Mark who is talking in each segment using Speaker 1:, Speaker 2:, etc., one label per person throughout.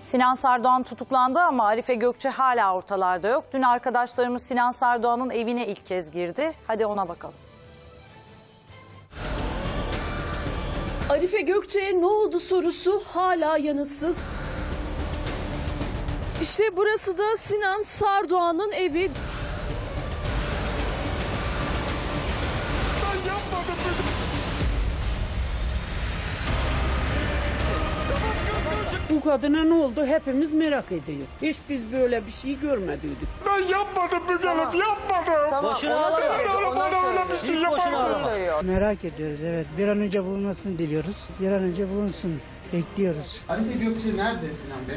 Speaker 1: Sinan Sardoğan tutuklandı ama Arife Gökçe hala ortalarda yok. Dün arkadaşlarımız Sinan Sardoğan'ın evine ilk kez girdi. Hadi ona bakalım.
Speaker 2: Arife Gökçe'ye ne oldu sorusu hala yanıtsız. İşte burası da Sinan Sardoğan'ın evi.
Speaker 3: Bu kadına ne oldu hepimiz merak ediyor. Hiç biz böyle bir şey görmedik.
Speaker 4: Ben yapmadım Müge Hanım, yapmadım.
Speaker 5: Boşuna ağlama.
Speaker 4: Ben bana öyle bir şey
Speaker 5: Hiç boşuna
Speaker 4: yapamadım.
Speaker 5: ağlama.
Speaker 6: Merak ediyoruz evet. Bir an önce bulunmasını diliyoruz. Bir an önce bulunsun. Bekliyoruz.
Speaker 7: Arife Gökçe nerede Sinan Bey?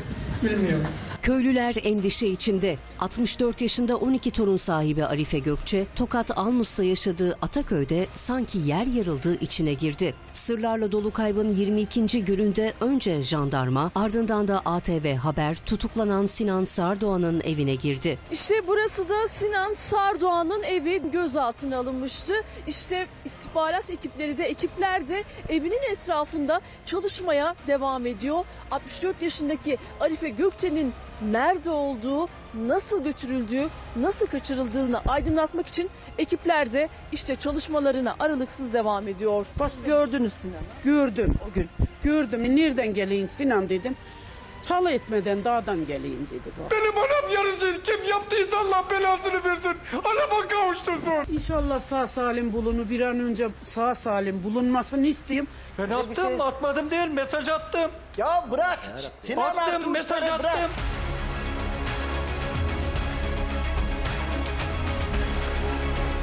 Speaker 7: Bilmiyorum.
Speaker 8: Köylüler endişe içinde. 64 yaşında 12 torun sahibi Arife Gökçe, Tokat Almus'ta yaşadığı Ataköy'de sanki yer yarıldığı içine girdi. Sırlarla dolu kaybın 22. gününde önce jandarma, ardından da ATV Haber tutuklanan Sinan Sardoğan'ın evine girdi.
Speaker 2: İşte burası da Sinan Sardoğan'ın evi gözaltına alınmıştı. İşte istihbarat ekipleri de ekipler de evinin etrafında çalışmaya devam ediyor. 64 yaşındaki Arife Gökçe'nin nerede olduğu, nasıl götürüldüğü, nasıl kaçırıldığını aydınlatmak için ekipler de işte çalışmalarına aralıksız devam ediyor. Gördünüz Sinan.
Speaker 3: Gördüm.
Speaker 2: O gün.
Speaker 3: Gördüm. Nereden geleyim Sinan dedim. Çalı etmeden dağdan geleyim dedi. bana.
Speaker 4: Benim anam yarısı kim yaptıysa Allah belasını versin. Anama kavuştursun.
Speaker 3: İnşallah sağ salim bulunu bir an önce sağ salim bulunmasını isteyeyim.
Speaker 5: Ben attım, atmadım değil, mesaj attım. Ya bırak. Sinan attım, mesaj attım.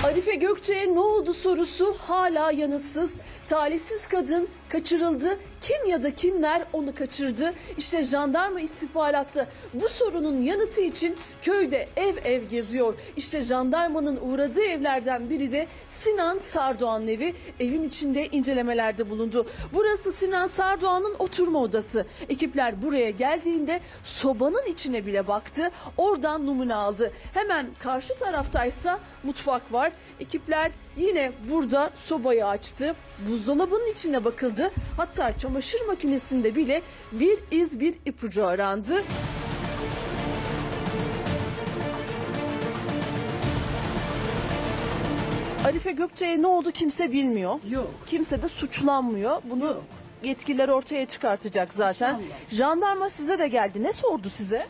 Speaker 2: Arife Gökçe'ye ne oldu sorusu hala yanıtsız. Talihsiz kadın kaçırıldı. Kim ya da kimler onu kaçırdı? İşte jandarma istihbaratta bu sorunun yanıtı için köyde ev ev geziyor. İşte jandarmanın uğradığı evlerden biri de Sinan Sardoğan'ın evi. Evin içinde incelemelerde bulundu. Burası Sinan Sardoğan'ın oturma odası. Ekipler buraya geldiğinde sobanın içine bile baktı. Oradan numune aldı. Hemen karşı taraftaysa mutfak var. Ekipler yine burada sobayı açtı. Buzdolabının içine bakıldı. Hatta çamaşır makinesinde bile bir iz bir ipucu arandı. Arife Gökçe'ye ne oldu kimse bilmiyor.
Speaker 3: Yok.
Speaker 2: Kimse de suçlanmıyor. Bunu yetkililer ortaya çıkartacak zaten. Jandarma size de geldi. Ne sordu size?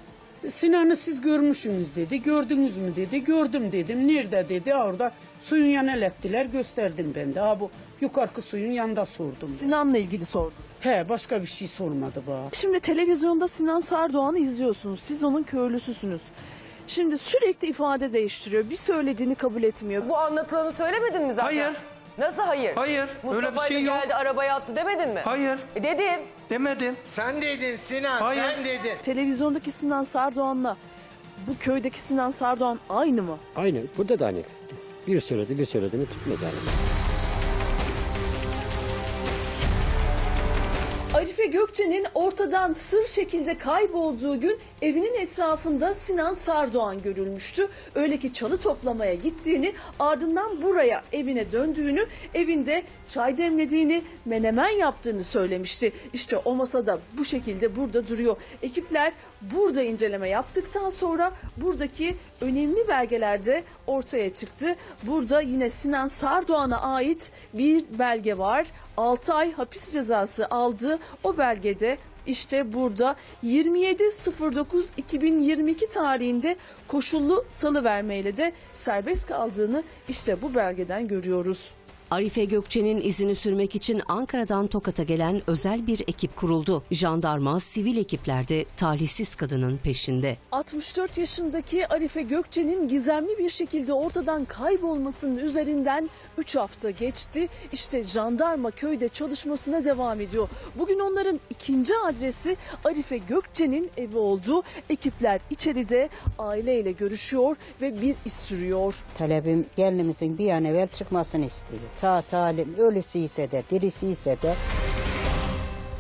Speaker 3: Sinan'ı siz görmüşsünüz dedi. Gördünüz mü dedi. Gördüm dedim. Nerede dedi. Orada suyun yanına ettiler. Gösterdim ben de. Ha bu yukarıki suyun yanında sordum.
Speaker 2: Sinan'la ilgili sordu.
Speaker 3: He başka bir şey sormadı bana.
Speaker 2: Şimdi televizyonda Sinan Sardoğan'ı izliyorsunuz. Siz onun köylüsüsünüz. Şimdi sürekli ifade değiştiriyor. Bir söylediğini kabul etmiyor.
Speaker 9: Bu anlatılanı söylemedin mi zaten?
Speaker 5: Hayır.
Speaker 9: Nasıl hayır?
Speaker 5: Hayır,
Speaker 9: Mustafa
Speaker 5: öyle bir
Speaker 9: ile
Speaker 5: şey yok.
Speaker 9: geldi arabaya attı demedin mi?
Speaker 5: Hayır,
Speaker 9: E dedin.
Speaker 5: demedim.
Speaker 7: Sen dedin Sinan,
Speaker 5: Hayır.
Speaker 7: sen dedin.
Speaker 2: Televizyondaki Sinan Sardoğan'la bu köydeki Sinan Sardoğan aynı mı?
Speaker 10: Aynı. Burada da aynı. Bir söyledi, bir söylediğini tutmaz yani.
Speaker 2: Arife Gökçe'nin ortadan sır şekilde kaybolduğu gün evinin etrafında Sinan Sardoğan görülmüştü. Öyle ki çalı toplamaya gittiğini ardından buraya evine döndüğünü evinde çay demlediğini menemen yaptığını söylemişti. İşte o masada bu şekilde burada duruyor. Ekipler burada inceleme yaptıktan sonra buradaki önemli belgelerde ortaya çıktı. Burada yine Sinan Sardoğan'a ait bir belge var. 6 ay hapis cezası aldı. O belgede işte burada 27.09.2022 tarihinde koşullu salıvermeyle de serbest kaldığını işte bu belgeden görüyoruz.
Speaker 8: Arife Gökçe'nin izini sürmek için Ankara'dan Tokat'a gelen özel bir ekip kuruldu. Jandarma, sivil ekipler de talihsiz kadının peşinde.
Speaker 2: 64 yaşındaki Arife Gökçe'nin gizemli bir şekilde ortadan kaybolmasının üzerinden 3 hafta geçti. İşte jandarma köyde çalışmasına devam ediyor. Bugün onların ikinci adresi Arife Gökçe'nin evi oldu. Ekipler içeride aileyle görüşüyor ve bir iz sürüyor.
Speaker 6: Talebim gelinimizin bir an evvel çıkmasını istiyor. Sağ salim ölüsü ise de dirisi ise de